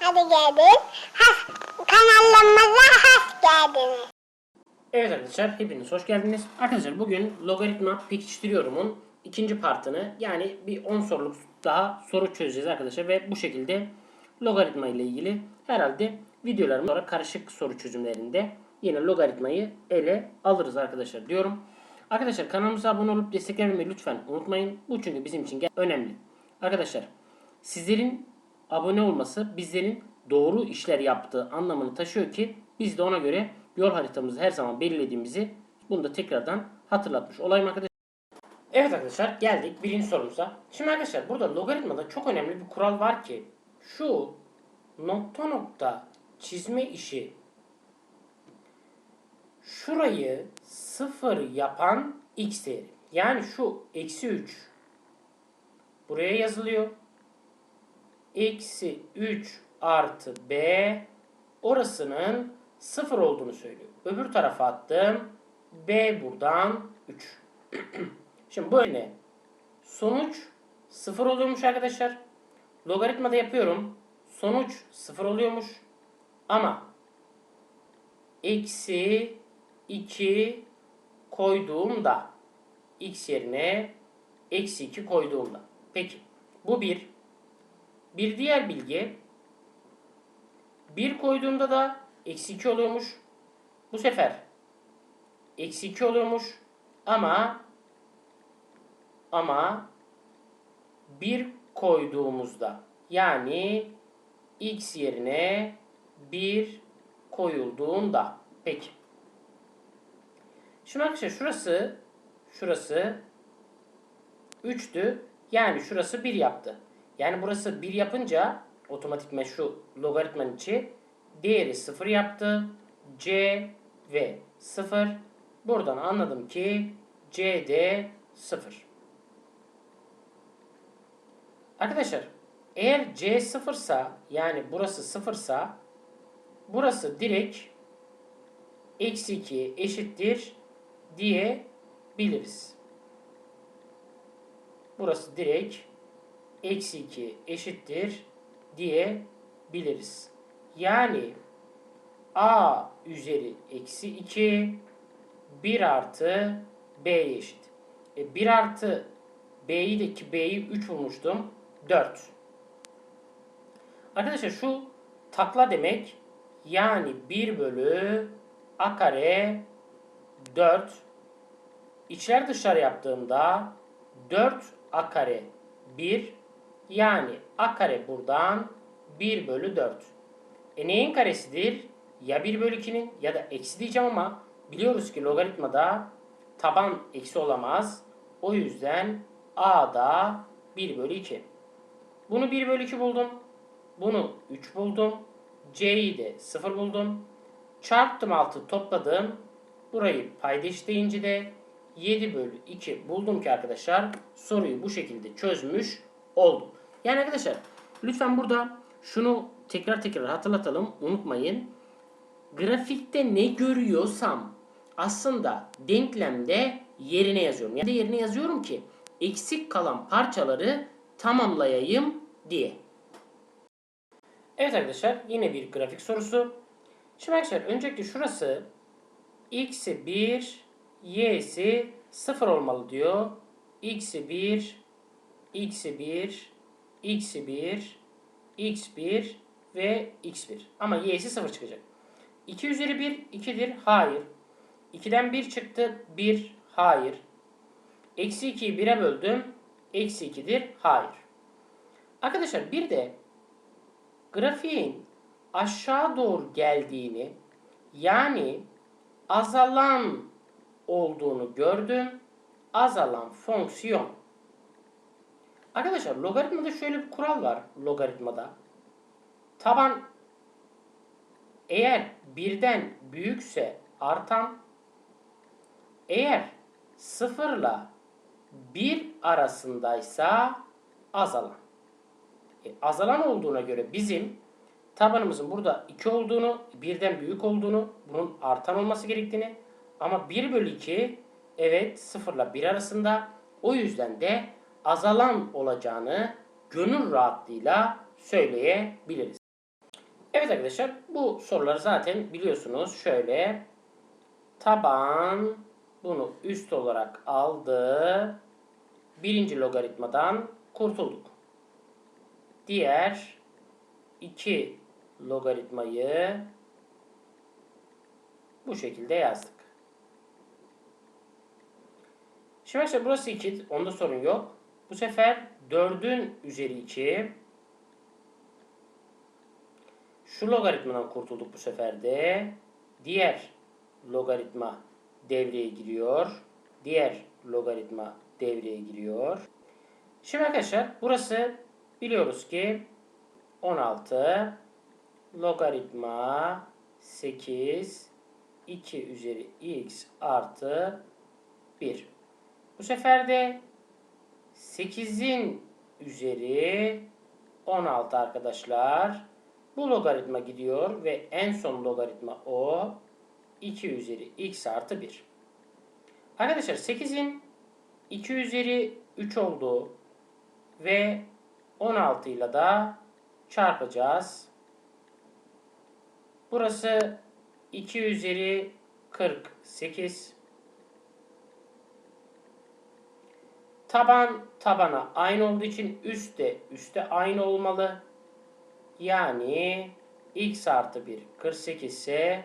Hadi geldin. Has, kanalımıza hoş geldiniz. Evet arkadaşlar hepiniz hoş geldiniz. Arkadaşlar bugün logaritma pekiştiriyorumun ikinci partını yani bir 10 soruluk daha soru çözeceğiz arkadaşlar ve bu şekilde logaritma ile ilgili herhalde videolarım sonra karışık soru çözümlerinde yine logaritmayı ele alırız arkadaşlar diyorum. Arkadaşlar kanalımıza abone olup desteklemeyi lütfen unutmayın. Bu çünkü bizim için önemli. Arkadaşlar sizlerin abone olması bizlerin doğru işler yaptığı anlamını taşıyor ki biz de ona göre yol haritamızı her zaman belirlediğimizi bunu da tekrardan hatırlatmış olayım arkadaşlar. Evet arkadaşlar geldik birinci sorumuza. Şimdi arkadaşlar burada logaritmada çok önemli bir kural var ki şu nokta nokta çizme işi şurayı sıfır yapan x değeri. Yani şu eksi 3 buraya yazılıyor. Eksi 3 artı b orasının sıfır olduğunu söylüyor. Öbür tarafa attım. b buradan 3. Şimdi bu ne? Sonuç sıfır oluyormuş arkadaşlar. Logaritmada yapıyorum. Sonuç sıfır oluyormuş. Ama eksi 2 koyduğumda x yerine eksi 2 koyduğumda. Peki bu bir. Bir diğer bilgi 1 koyduğumda da eksi 2 oluyormuş. Bu sefer eksi 2 oluyormuş. Ama ama 1 koyduğumuzda yani x yerine 1 koyulduğunda. Peki. Şimdi arkadaşlar şurası şurası 3'tü. Yani şurası 1 yaptı. Yani burası 1 yapınca otomatikman şu logaritmanın içi değeri 0 yaptı. C ve 0. Buradan anladım ki C de 0. Arkadaşlar eğer C sıfırsa yani burası sıfırsa burası direkt eksi 2 eşittir diyebiliriz. Burası direkt eksi 2 eşittir diyebiliriz. Yani a üzeri eksi 2 1 artı b eşit. E, 1 artı b'yi de ki b'yi 3 bulmuştum. 4. Arkadaşlar şu takla demek yani 1 bölü a kare 4 içler dışarı yaptığımda 4 a kare 1 yani a kare buradan 1 bölü 4. E neyin karesidir? Ya 1 bölü 2'nin ya da eksi diyeceğim ama biliyoruz ki logaritmada taban eksi olamaz. O yüzden a da 1 bölü 2. Bunu 1 bölü 2 buldum. Bunu 3 buldum. C'yi de 0 buldum. Çarptım 6 topladım. Burayı payda eşitleyince de 7 bölü 2 buldum ki arkadaşlar soruyu bu şekilde çözmüş oldum. Yani arkadaşlar lütfen burada şunu tekrar tekrar hatırlatalım unutmayın. Grafikte ne görüyorsam aslında denklemde yerine yazıyorum. Yani yerine yazıyorum ki eksik kalan parçaları tamamlayayım diye. Evet arkadaşlar yine bir grafik sorusu. Şimdi arkadaşlar öncelikle şurası x'i 1, y'si 0 olmalı diyor. x'i 1, x'i 1, x'i 1, x1 ve x1. Ama y'si 0 çıkacak. 2 üzeri 1 2'dir. Hayır. 2'den 1 çıktı. 1. Hayır. Eksi 2'yi 1'e böldüm. Eksi 2'dir. Hayır. Arkadaşlar bir de grafiğin aşağı doğru geldiğini yani azalan olduğunu gördüm. Azalan fonksiyon. Arkadaşlar logaritmada şöyle bir kural var logaritmada. Taban eğer birden büyükse artan eğer sıfırla bir arasındaysa azalan. E, azalan olduğuna göre bizim tabanımızın burada 2 olduğunu, birden büyük olduğunu, bunun artan olması gerektiğini ama 1 bölü 2 evet 0 ile 1 arasında o yüzden de azalan olacağını gönül rahatlığıyla söyleyebiliriz. Evet arkadaşlar bu soruları zaten biliyorsunuz. Şöyle taban bunu üst olarak aldı. Birinci logaritmadan kurtulduk. Diğer iki logaritmayı bu şekilde yazdık. Şimdi arkadaşlar burası 2. Onda sorun yok. Bu sefer 4'ün üzeri 2. Şu logaritmadan kurtulduk bu sefer de. Diğer logaritma devreye giriyor. Diğer logaritma devreye giriyor. Şimdi arkadaşlar burası biliyoruz ki 16 logaritma 8 2 üzeri x artı 1. Bu sefer de 8'in üzeri 16 arkadaşlar. Bu logaritma gidiyor ve en son logaritma o. 2 üzeri x artı 1. Arkadaşlar 8'in 2 üzeri 3 olduğu ve 16 ile da çarpacağız. Burası 2 üzeri 48. Taban tabana aynı olduğu için üst de üste aynı olmalı. Yani x artı 1 48 ise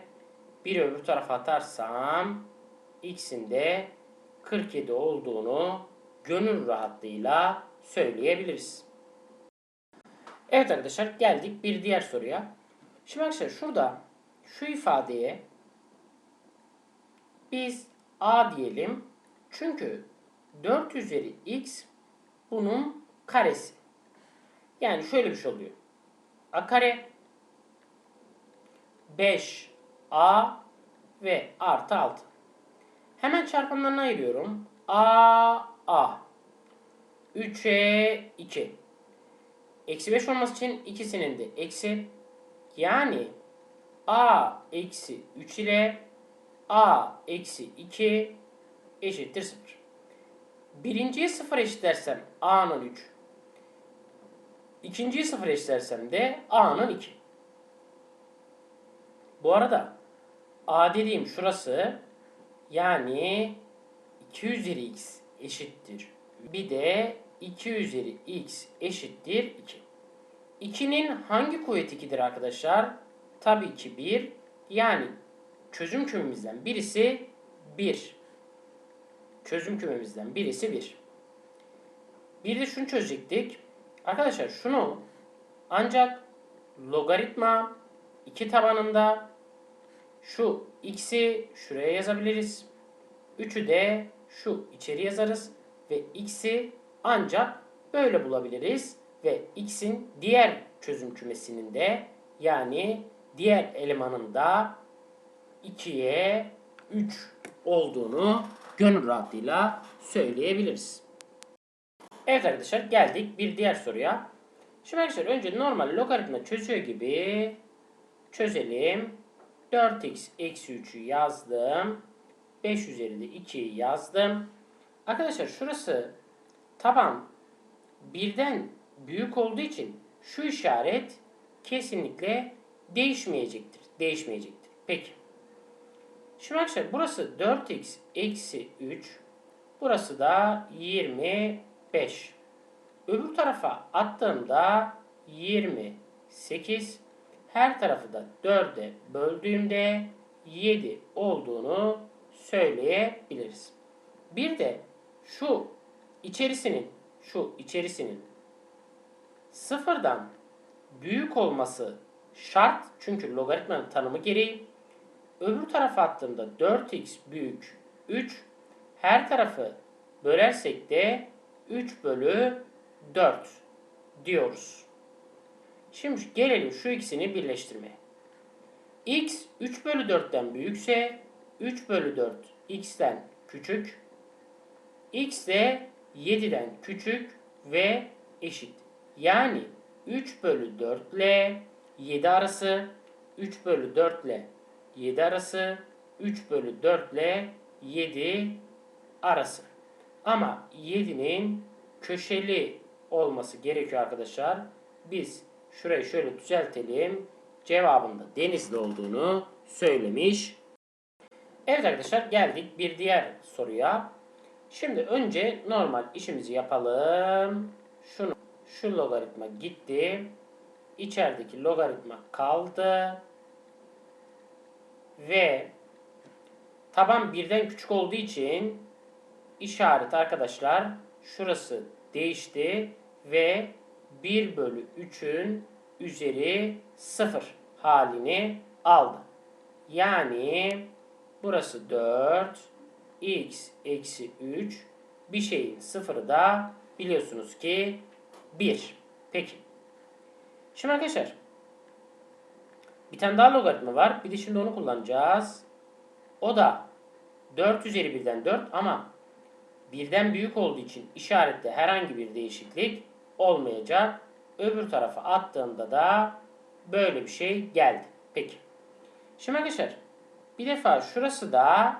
bir öbür tarafa atarsam x'in de 47 olduğunu gönül rahatlığıyla söyleyebiliriz. Evet arkadaşlar geldik bir diğer soruya. Şimdi arkadaşlar şurada şu ifadeye biz a diyelim. Çünkü 4 üzeri x bunun karesi. Yani şöyle bir şey oluyor. a kare 5a ve artı 6. Hemen çarpanlarına ayırıyorum. a a 3'e 2. Eksi 5 olması için ikisinin de eksi. Yani a eksi 3 ile a eksi 2 eşittir 0. Birinciyi 0 eşitlersem a'nın 3. İkinciyi 0 eşitlersem de a'nın 2. Bu arada a dediğim şurası yani 2 üzeri x eşittir. Bir de 2 üzeri x eşittir 2. 2'nin hangi kuvveti 2'dir arkadaşlar? Tabii ki 1. Yani çözüm kümemizden birisi 1. Çözüm kümemizden birisi 1. Bir de şunu çözecektik. Arkadaşlar şunu ancak logaritma 2 tabanında şu x'i şuraya yazabiliriz. 3'ü de şu içeri yazarız ve x'i ancak böyle bulabiliriz ve x'in diğer çözüm kümesinin de yani diğer elemanın da 2'ye 3 olduğunu gönül rahatlığıyla söyleyebiliriz. Evet arkadaşlar geldik bir diğer soruya. Şimdi arkadaşlar önce normal logaritma çözüyor gibi çözelim. 4x eksi 3'ü yazdım. 5 üzeri de 2'yi yazdım. Arkadaşlar şurası taban birden büyük olduğu için şu işaret kesinlikle değişmeyecektir. Değişmeyecektir. Peki. Şimdi arkadaşlar burası 4x eksi 3. Burası da 25. Öbür tarafa attığımda 28. Her tarafı da 4'e böldüğümde 7 olduğunu söyleyebiliriz. Bir de şu içerisinin şu içerisinin sıfırdan büyük olması şart. Çünkü logaritmanın tanımı gereği. Öbür tarafa attığımda 4x büyük 3. Her tarafı bölersek de 3 bölü 4 diyoruz. Şimdi gelelim şu ikisini birleştirmeye. x 3 bölü 4'ten büyükse 3 bölü 4 x'ten küçük. x de 7'den küçük ve eşit. Yani 3 bölü 4 ile 7 arası 3 bölü 4 ile 7 arası 3 bölü 4 ile 7 arası. Ama 7'nin köşeli olması gerekiyor arkadaşlar. Biz şurayı şöyle düzeltelim. Cevabında denizli olduğunu söylemiş. Evet arkadaşlar geldik bir diğer soruya. Şimdi önce normal işimizi yapalım. Şunu, şu logaritma gitti. İçerideki logaritma kaldı. Ve taban birden küçük olduğu için işaret arkadaşlar şurası değişti ve 1 bölü 3'ün üzeri 0 halini aldı. Yani burası 4 x eksi 3 bir şeyin sıfırı da biliyorsunuz ki 1. Peki. Şimdi arkadaşlar bir tane daha logaritma var. Bir de şimdi onu kullanacağız. O da 4 üzeri 1'den 4 ama birden büyük olduğu için işarette herhangi bir değişiklik olmayacak. Öbür tarafa attığımda da böyle bir şey geldi. Peki. Şimdi arkadaşlar bir defa şurası da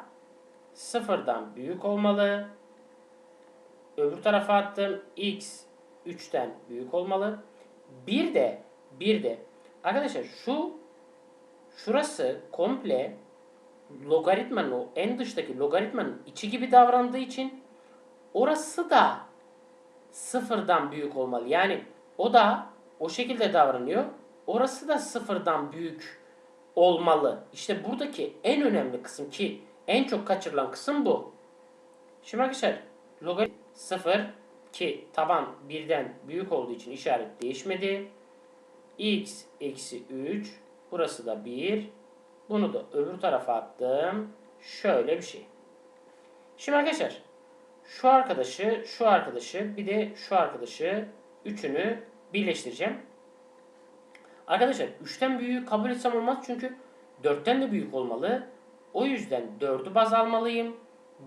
sıfırdan büyük olmalı. Öbür tarafa attım. X 3'ten büyük olmalı. Bir de bir de arkadaşlar şu şurası komple logaritmanın o en dıştaki logaritmanın içi gibi davrandığı için orası da sıfırdan büyük olmalı. Yani o da o şekilde davranıyor. Orası da sıfırdan büyük olmalı. İşte buradaki en önemli kısım ki en çok kaçırılan kısım bu. Şimdi arkadaşlar logaritma 0 ki taban birden büyük olduğu için işaret değişmedi. x eksi 3 burası da 1. Bunu da öbür tarafa attım. Şöyle bir şey. Şimdi arkadaşlar şu arkadaşı, şu arkadaşı bir de şu arkadaşı üçünü birleştireceğim. Arkadaşlar 3'ten büyüğü kabul etsem olmaz çünkü 4'ten de büyük olmalı. O yüzden 4'ü baz almalıyım.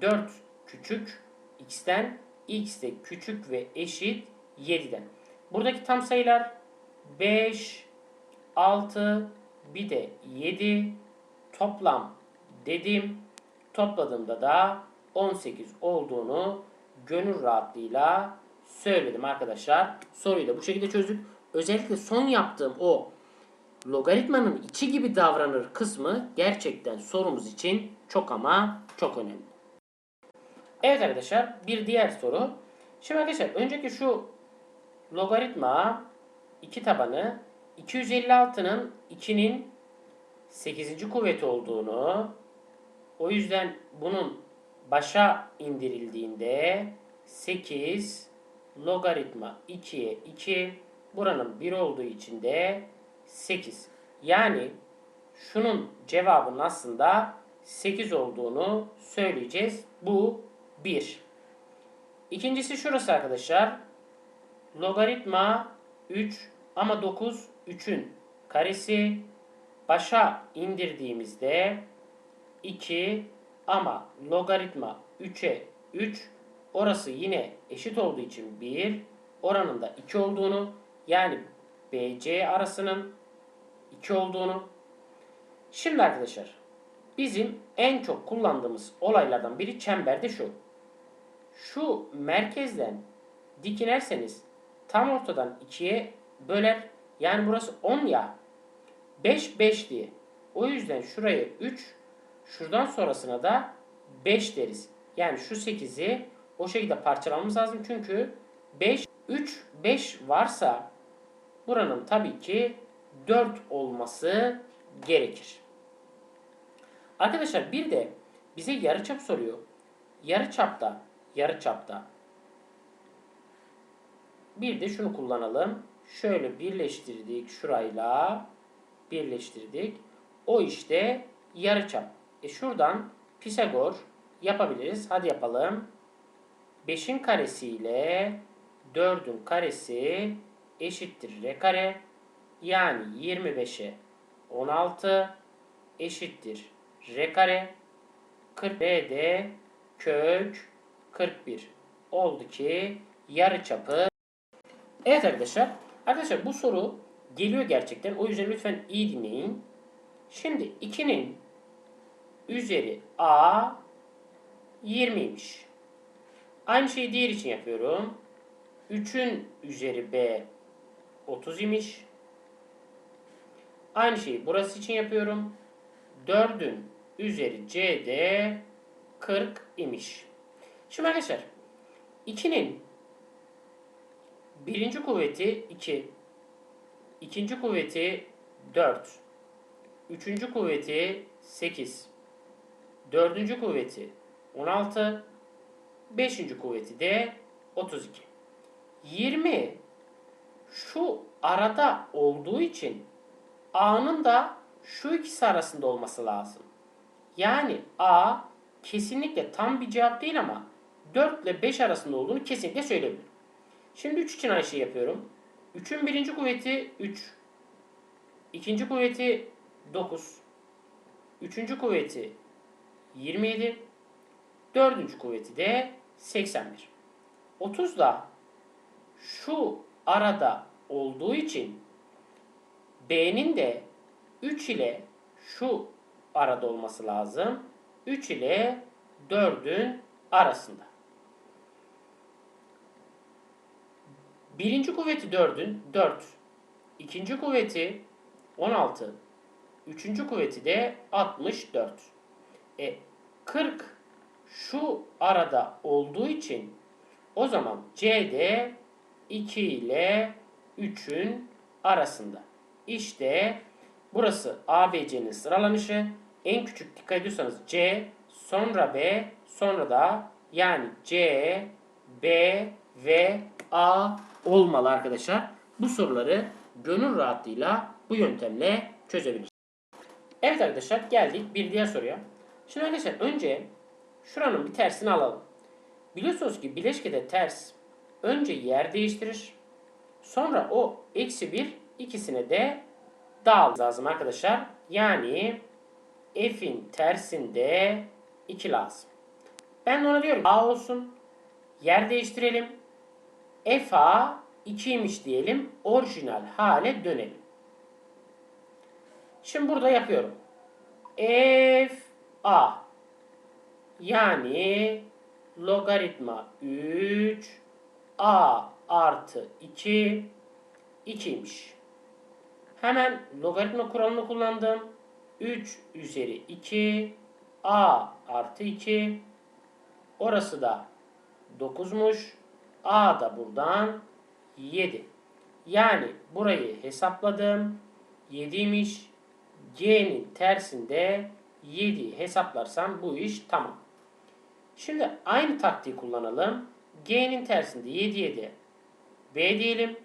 4 küçük x'ten, x de küçük ve eşit 7'den. Buradaki tam sayılar 5, 6, bir de 7 toplam dedim. Topladığımda da 18 olduğunu gönül rahatlığıyla söyledim arkadaşlar. Soruyu da bu şekilde çözdük. Özellikle son yaptığım o logaritmanın içi gibi davranır kısmı gerçekten sorumuz için çok ama çok önemli. Evet arkadaşlar bir diğer soru. Şimdi arkadaşlar önceki şu logaritma 2 tabanı 256'nın 2'nin 8. kuvveti olduğunu o yüzden bunun başa indirildiğinde 8 logaritma 2'ye 2 buranın 1 olduğu için de 8. Yani şunun cevabının aslında 8 olduğunu söyleyeceğiz. Bu 1. İkincisi şurası arkadaşlar. Logaritma 3 ama 9 3'ün karesi. Başa indirdiğimizde 2 ama logaritma 3'e 3 orası yine eşit olduğu için 1 oranın da 2 olduğunu yani BC arasının 2 olduğunu şimdi arkadaşlar bizim en çok kullandığımız olaylardan biri çemberde şu. Şu merkezden dik inerseniz tam ortadan 2'ye böler. Yani burası 10 ya. 5 5 diye. O yüzden şuraya 3 şuradan sonrasına da 5 deriz. Yani şu 8'i o şekilde parçalamamız lazım. Çünkü 5 3 5 varsa buranın tabii ki 4 olması gerekir. Arkadaşlar bir de bize yarıçap soruyor. Yarıçapta, yarıçapta bir de şunu kullanalım. Şöyle birleştirdik şurayla birleştirdik. O işte yarıçap. E şuradan Pisagor yapabiliriz. Hadi yapalım. 5'in karesi ile 4'ün karesi eşittir r kare. Yani 25'e 16 eşittir r kare. 40 r de kök 41 oldu ki yarıçapı. Evet arkadaşlar. Arkadaşlar bu soru geliyor gerçekten. O yüzden lütfen iyi dinleyin. Şimdi 2'nin üzeri a 20'ymiş. Aynı şeyi diğer için yapıyorum. 3'ün üzeri b 30 imiş. Aynı şeyi burası için yapıyorum. 4'ün üzeri c de 40 imiş. Şimdi arkadaşlar 2'nin birinci kuvveti 2, ikinci kuvveti 4, üçüncü kuvveti 8, dördüncü kuvveti 16, beşinci kuvveti de 32. 20 şu arada olduğu için A'nın da şu ikisi arasında olması lazım. Yani A kesinlikle tam bir cevap değil ama 4 ile 5 arasında olduğunu kesinlikle söyleyebilirim. Şimdi 3 için aynı şeyi yapıyorum. 3'ün birinci kuvveti 3. ikinci kuvveti 9. Üçüncü kuvveti 27. Dördüncü kuvveti de 81. 30 da şu arada olduğu için B'nin de 3 ile şu arada olması lazım. 3 ile 4'ün arasında. Birinci kuvveti 4'ün 4. ikinci kuvveti 16. Üçüncü kuvveti de 64. E 40 şu arada olduğu için o zaman C'de 2 ile 3'ün arasında. İşte burası ABC'nin sıralanışı. En küçük dikkat ediyorsanız C, sonra B, sonra da yani C, B ve A olmalı arkadaşlar. Bu soruları gönül rahatlığıyla bu yöntemle çözebiliriz. Evet arkadaşlar geldik bir diğer soruya. Şimdi arkadaşlar önce şuranın bir tersini alalım. Biliyorsunuz ki bileşkede ters önce yer değiştirir. Sonra o eksi bir ikisine de dağıl lazım arkadaşlar. Yani f'in tersinde 2 lazım. Ben de ona diyorum a olsun. Yer değiştirelim. F a 2'ymiş diyelim. Orijinal hale dönelim. Şimdi burada yapıyorum. f a yani logaritma 3 a artı 2 2'ymiş. Hemen logaritma kuralını kullandım. 3 üzeri 2 a artı 2 orası da 9'muş. A da buradan 7. Yani burayı hesapladım. 7'ymiş. G'nin tersinde 7 hesaplarsam bu iş tamam. Şimdi aynı taktiği kullanalım. G'nin tersinde 7'ye de B diyelim.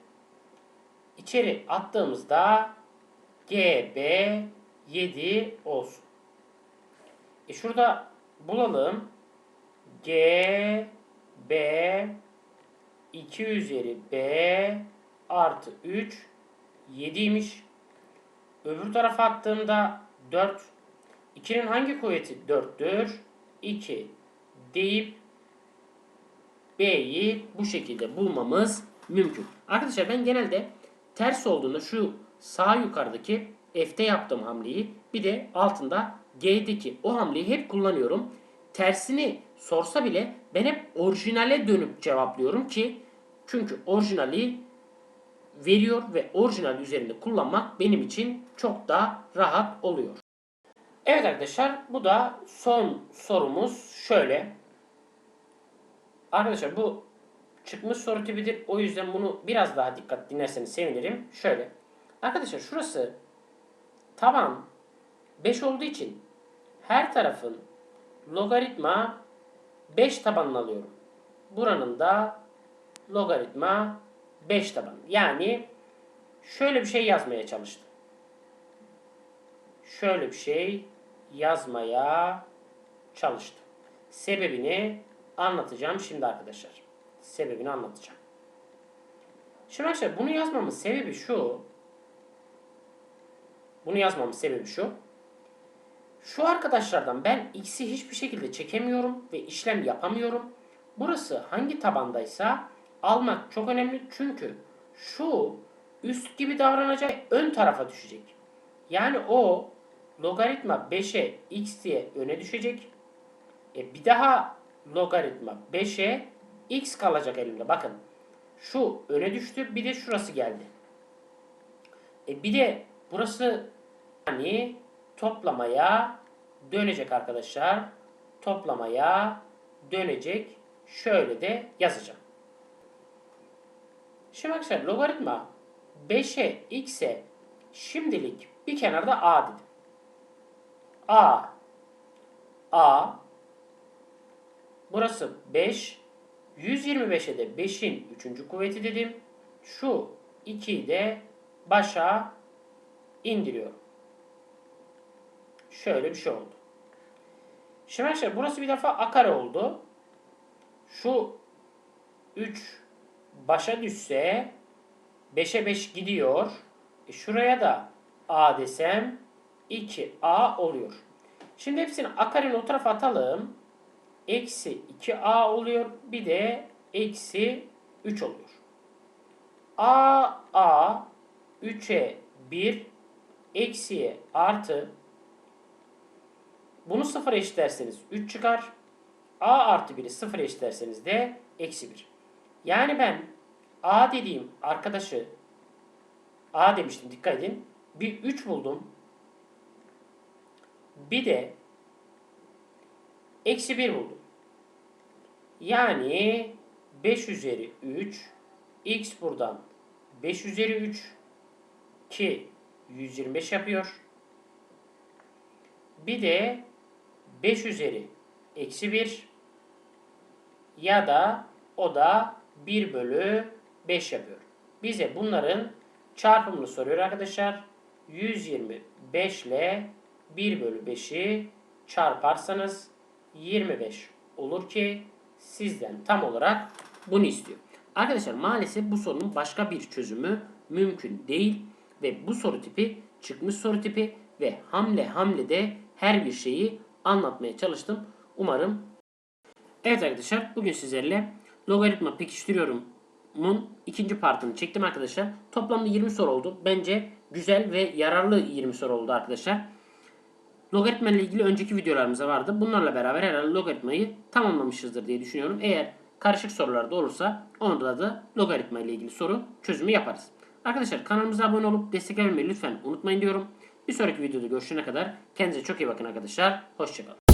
İçeri attığımızda GB 7 olsun. E şurada bulalım. G B 2 üzeri B artı 3 7'ymiş. Öbür tarafa attığımda 4. 2'nin hangi kuvveti 4'tür? 2 deyip B'yi bu şekilde bulmamız mümkün. Arkadaşlar ben genelde ters olduğunda şu sağ yukarıdaki F'te yaptığım hamleyi bir de altında G'deki o hamleyi hep kullanıyorum. Tersini sorsa bile ben hep orijinale dönüp cevaplıyorum ki çünkü orijinali veriyor ve orijinal üzerinde kullanmak benim için çok daha rahat oluyor. Evet arkadaşlar bu da son sorumuz şöyle. Arkadaşlar bu çıkmış soru tipidir. O yüzden bunu biraz daha dikkat dinlerseniz sevinirim. Şöyle. Arkadaşlar şurası taban 5 olduğu için her tarafın logaritma 5 tabanını alıyorum. Buranın da logaritma 5 taban. Yani şöyle bir şey yazmaya çalıştım. Şöyle bir şey yazmaya çalıştım. Sebebini anlatacağım şimdi arkadaşlar. Sebebini anlatacağım. Şimdi arkadaşlar bunu yazmamın sebebi şu. Bunu yazmamın sebebi şu. Şu arkadaşlardan ben x'i hiçbir şekilde çekemiyorum ve işlem yapamıyorum. Burası hangi tabandaysa almak çok önemli çünkü şu üst gibi davranacak ön tarafa düşecek. Yani o logaritma 5'e x diye öne düşecek. E bir daha logaritma 5'e x kalacak elimde. Bakın Şu öne düştü. Bir de şurası geldi. E bir de burası yani toplamaya dönecek arkadaşlar. Toplamaya dönecek. Şöyle de yazacağım. Şimdi arkadaşlar logaritma 5'e x'e şimdilik bir kenarda a dedim. a a burası 5 125'e de 5'in 3. kuvveti dedim. Şu 2'yi de başa indiriyorum. Şöyle bir şey oldu. Şimdi arkadaşlar burası bir defa a kare oldu. Şu 3 başa düşse 5'e 5 gidiyor. E şuraya da a desem 2a oluyor. Şimdi hepsini a karenin o tarafa atalım. Eksi 2a oluyor. Bir de eksi 3 oluyor. a a 3'e 1 eksiye artı bunu sıfıra eşitlerseniz 3 çıkar. a artı 1'i sıfıra eşitlerseniz de eksi 1. Yani ben a dediğim arkadaşı a demiştim dikkat edin. Bir 3 buldum. Bir de eksi 1 buldum. Yani 5 üzeri 3 x buradan 5 üzeri 3 ki 125 yapıyor. Bir de 5 üzeri eksi 1 ya da o da 1 bölü 5 yapıyor. Bize bunların çarpımını soruyor arkadaşlar. 125 ile 1 bölü 5'i çarparsanız 25 olur ki sizden tam olarak bunu istiyor. Arkadaşlar maalesef bu sorunun başka bir çözümü mümkün değil ve bu soru tipi çıkmış soru tipi ve hamle hamlede her bir şeyi anlatmaya çalıştım. Umarım Evet arkadaşlar bugün sizlerle logaritma pekiştiriyorumun ikinci partını çektim arkadaşlar. Toplamda 20 soru oldu. Bence güzel ve yararlı 20 soru oldu arkadaşlar. Logaritma ile ilgili önceki videolarımız da vardı. Bunlarla beraber herhalde logaritmayı tamamlamışızdır diye düşünüyorum. Eğer karışık sorular da olursa onda da logaritma ile ilgili soru çözümü yaparız. Arkadaşlar kanalımıza abone olup destek vermeyi lütfen unutmayın diyorum. Bir sonraki videoda görüşene kadar kendinize çok iyi bakın arkadaşlar. Hoşçakalın.